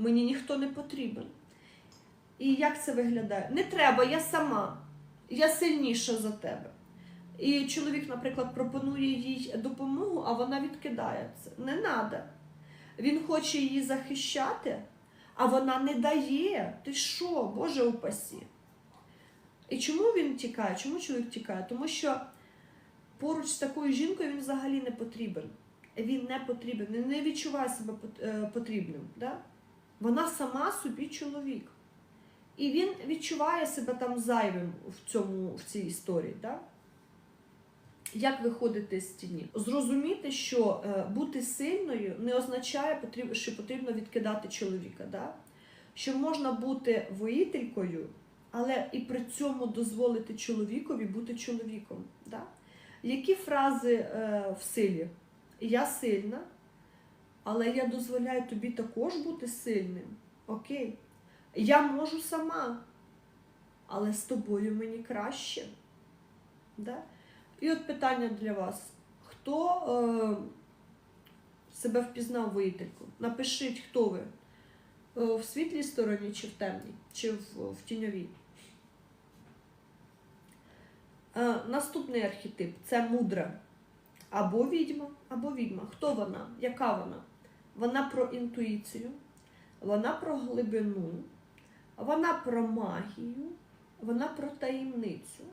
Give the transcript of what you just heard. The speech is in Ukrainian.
Мені ніхто не потрібен. І як це виглядає? Не треба, я сама. Я сильніша за тебе. І чоловік, наприклад, пропонує їй допомогу, а вона відкидає це. Не треба. Він хоче її захищати, а вона не дає. Ти що, Боже упасі? І чому він тікає? Чому чоловік тікає? Тому що поруч з такою жінкою він взагалі не потрібен. Він не потрібен, він не відчуває себе е, потрібним. Да? Вона сама собі чоловік. І він відчуває себе там зайвим в, цьому, в цій історії. Да? Як виходити з тіні? Зрозуміти, що е, бути сильною не означає, що потрібно відкидати чоловіка. Да? Що можна бути воїтелькою, але і при цьому дозволити чоловікові бути чоловіком. Да? Які фрази е, в силі? Я сильна, але я дозволяю тобі також бути сильним. Окей. Я можу сама, але з тобою мені краще. Да? І от питання для вас: хто е, себе впізнав воїтельку? Напишіть, хто ви? Е, в світлій стороні чи в темній, чи в, в тіньовій. Е, наступний архетип це мудра. Або відьма, або відьма. Хто вона? Яка вона? Вона про інтуїцію, вона про глибину, вона про магію, вона про таємницю.